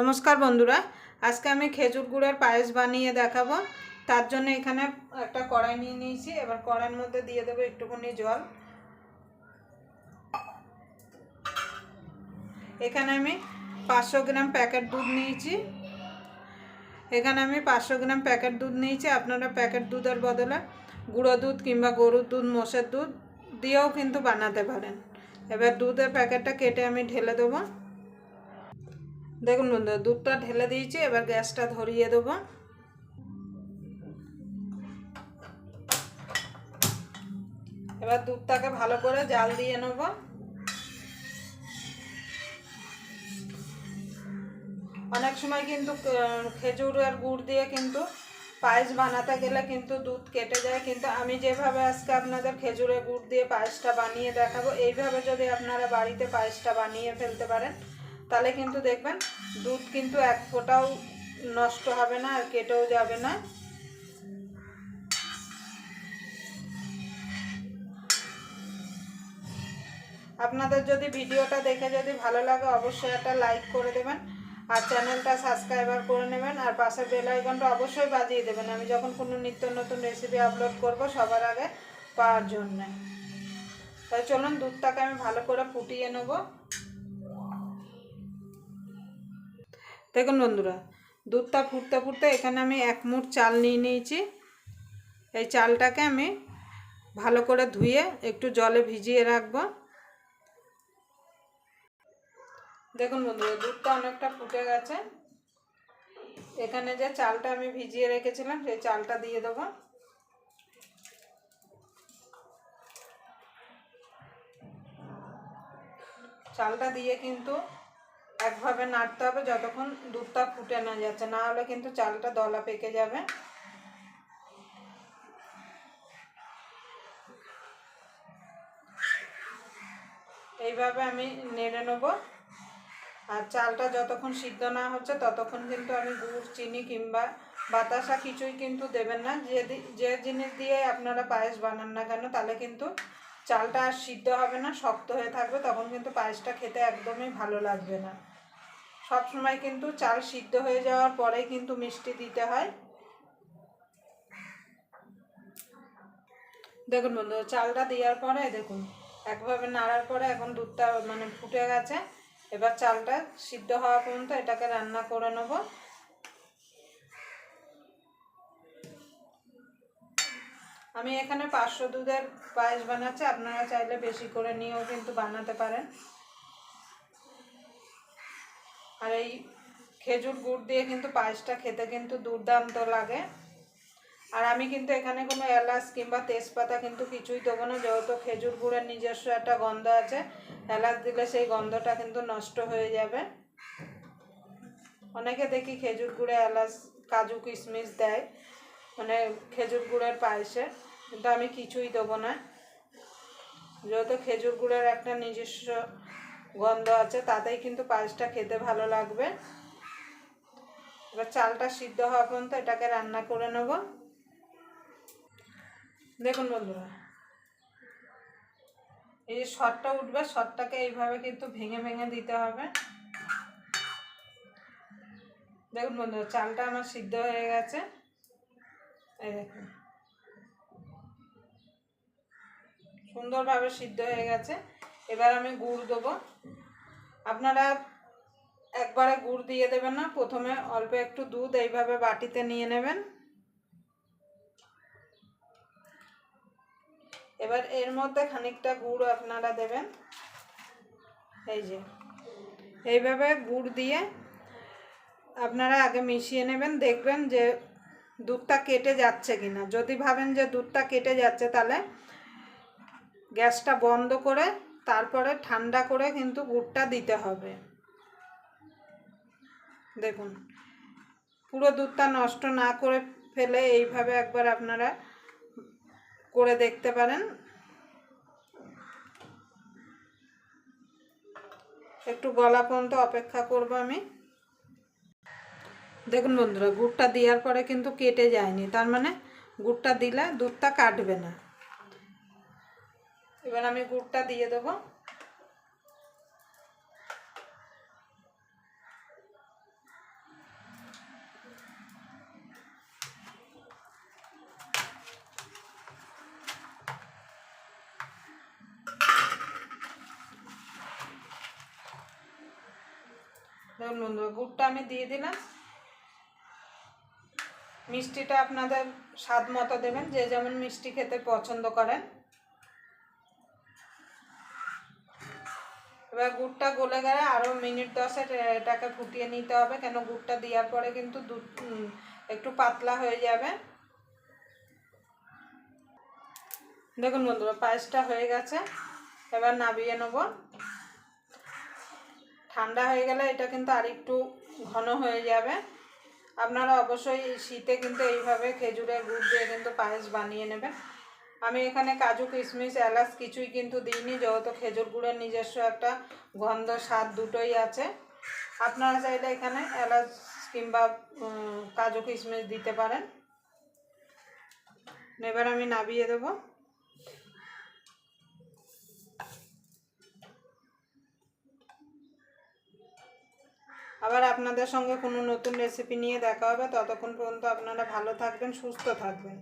নমস্কার বন্ধুরা, আজকে আমি খেজুর গুড়ের পায়েস বানিয়ে দেখাবো। তার জন্য এখানে একটা কড়াই নিয়ে নিয়েছি। এবার কড়াইয়ের মধ্যে দিয়ে দেবো একটুখানি জল। এখানে আমি পাঁচশো গ্রাম প্যাকেট দুধ নিয়েছি। এখানে আমি পাঁচশো গ্রাম প্যাকেট দুধ নিয়েছি। আপনারা প্যাকেট দুধের বদলে গুঁড়ো দুধ কিংবা গরুর দুধ, মোষের দুধ দিয়েও কিন্তু বানাতে পারেন। এবার দুধের প্যাকেটটা কেটে আমি ঢেলে দেবো। দেখুন বন্ধু দুধটা ঢেলে দিয়েছি, এবার গ্যাসটা ধরিয়ে দেবো। এবার দুধটাকে ভালো করে জাল দিয়ে নেব। অনেক সময় কিন্তু খেজুর আর গুড় দিয়ে কিন্তু পায়েস বানাতে গেলে কিন্তু দুধ কেটে যায়, কিন্তু আমি যেভাবে আজকে আপনাদের খেজুরের গুড় দিয়ে পায়েসটা বানিয়ে দেখাবো, এইভাবে যদি আপনারা বাড়িতে পায়েসটা বানিয়ে ফেলতে পারেন তাহলে কিন্তু দেখবেন দুধ কিন্তু এক ফোঁটাও নষ্ট হবে না আর কেটেও যাবে না। আপনাদের যদি ভিডিওটা দেখে যদি ভালো লাগে অবশ্যই একটা লাইক করে দেবেন আর চ্যানেলটা সাবস্ক্রাইবার করে নেবেন আর পাশের বেল আইকনটা অবশ্যই বাজিয়ে দেবেন। আমি যখন কোনো নিত্য নতুন রেসিপি আপলোড করব সবার আগে পাওয়ার জন্য। তাই চলুন দুধটাকে আমি ভালো করে ফুটিয়ে নেব। দেখুন বন্ধুরা, দুধটা ফুটতে ফুটতে এখানে আমি এক মুঠ চাল নিয়ে নিয়েছি। এই চালটাকে আমি ভালো করে ধুয়ে একটু জলে ভিজিয়ে রাখব। দেখুন বন্ধুরা, দুধটা অনেকটা ফুটে গেছে। এখানে যে চালটা আমি ভিজিয়ে রেখেছিলাম, সেই চালটা দিয়ে দেবো। চালটা দিয়ে কিন্তু একভাবে নাড়তে হবে যতক্ষণ দুধটা ফুটে না যাচ্ছে, না হলে কিন্তু চালটা দলা পেকে যাবে। এইভাবে আমি নেড়ে নেব। আর চালটা যতক্ষণ সিদ্ধ না হচ্ছে, ততক্ষণ কিন্তু আমি গুড়, চিনি কিংবা বাতাসা কিছুই কিন্তু দেবেন না। যে যে জিনিস দিয়ে আপনারা পায়েস বানান না কেন, তাহলে কিন্তু চালটা আর সিদ্ধ হবে না, শক্ত হয়ে থাকবে, তখন কিন্তু পায়েসটা খেতে একদমই ভালো লাগবে না। সব সময় কিন্তু চাল সিদ্ধ হয়ে যাওয়ার পরেই কিন্তু মিষ্টি দিতে হয়। দেখুন বন্ধু, চালটা দেওয়ার পরে দেখুন, একভাবে নাড়ার পরে এখন দুধটা মানে ফুটে গেছে। এবার চালটা সিদ্ধ হওয়া পর্যন্ত এটাকে রান্না করে নেব। আমি এখানে পাঁচশো দুধের পায়েস বানাচ্ছি, আপনারা চাইলে বেশি করে নিয়েও কিন্তু বানাতে পারেন। আর এই খেজুর গুড় দিয়ে কিন্তু পায়েসটা খেতে কিন্তু দুর্দান্ত লাগে। আর আমি কিন্তু এখানে কোনো এলাচ কিংবা তেজপাতা কিন্তু কিছুই দেবো না, যেহেতু খেজুর গুড়ের নিজস্ব একটা গন্ধ আছে, এলাচ দিলে সেই গন্ধটা কিন্তু নষ্ট হয়ে যাবে। অনেকে দেখি খেজুর গুড়ে এলাচ, কাজু কিশমিশ দেয় মানে খেজুর গুড়ের পায়েসে, কিন্তু আমি কিছুই দেবো না। যেহেতু খেজুর গুড়ের একটা নিজস্ব গন্ধ আছে, তাতেই কিন্তু পায়েসটা খেতে ভালো লাগবে। এবার চালটা সিদ্ধ হওয়া পর্যন্ত এটাকে রান্না করে নেব। দেখুন বন্ধুরা, এই যে শটটা উঠবে, শটটাকে এইভাবে কিন্তু ভেঙে ভেঙে দিতে হবে। দেখুন বন্ধুরা, চালটা আমার সিদ্ধ হয়ে গেছে। এই দেখুন, সুন্দরভাবে সিদ্ধ হয়ে গেছে। এবার আমি গুড় দেবো। আপনারা একবারে গুড় দিয়ে দেবেন না, প্রথমে অল্প একটু দুধ এইভাবে বাটিতে নিয়ে নেবেন। এবার এর মধ্যে খানিকটা গুড় আপনারা দেবেন। এই যে, এইভাবে গুড় দিয়ে আপনারা আগে মিশিয়ে নেবেন, দেখবেন যে দুধটা কেটে যাচ্ছে কিনা। যদি ভাবেন যে দুধটা কেটে যাচ্ছে, তাহলে গ্যাসটা বন্ধ করে তারপরে ঠান্ডা করে কিন্তু গুড়টা দিতে হবে। দেখুন, পুরো দুধটা নষ্ট না করে ফেলে এইভাবে একবার আপনারা করে দেখতে পারেন। একটু গলা পর্যন্ত অপেক্ষা করব আমি। দেখুন বন্ধুরা, গুড়টা দেওয়ার পরে কিন্তু কেটে যায়নি, তার মানে গুড়টা দিলে দুধটা কাটবে না। এবার আমি গুড়টা দিয়ে দেবো। গুড়টা আমি দিয়ে দিলাম। মিষ্টিটা আপনাদের স্বাদ মতো দেবেন, যে যেমন মিষ্টি খেতে পছন্দ করেন। এবার গুড়টা গলে গেলে আরও মিনিট দশেক এটাকে ফুটিয়ে নিতে হবে। কেন গুড়টা দেওয়ার পরে কিন্তু দুধ একটু পাতলা হয়ে যাবে। দেখুন বন্ধুরা, পায়েসটা হয়ে গেছে। এবার নাবিয়ে নেব। ঠান্ডা হয়ে গেলে এটা কিন্তু আর একটু ঘন হয়ে যাবে। আপনারা অবশ্যই শীতে কিন্তু এইভাবে খেজুরের গুড় দিয়ে কিন্তু পায়েস বানিয়ে নেবেন। আমি এখানে কাজু, কিশমিশ, এলাচ কিছুই কিন্তু দিইনি, যেহেতু খেজুর গুঁড়ের নিজস্ব একটা গন্ধ স্বাদ দুটোই আছে। আপনারা চাইলে এখানে এলাচ কিংবা কাজু, কিশমিশ দিতে পারেন। এবার আমি নাবিয়ে দেবো। আবার আপনাদের সঙ্গে কোনো নতুন রেসিপি নিয়ে দেখা হবে। ততক্ষণ পর্যন্ত আপনারা ভালো থাকবেন, সুস্থ থাকবেন।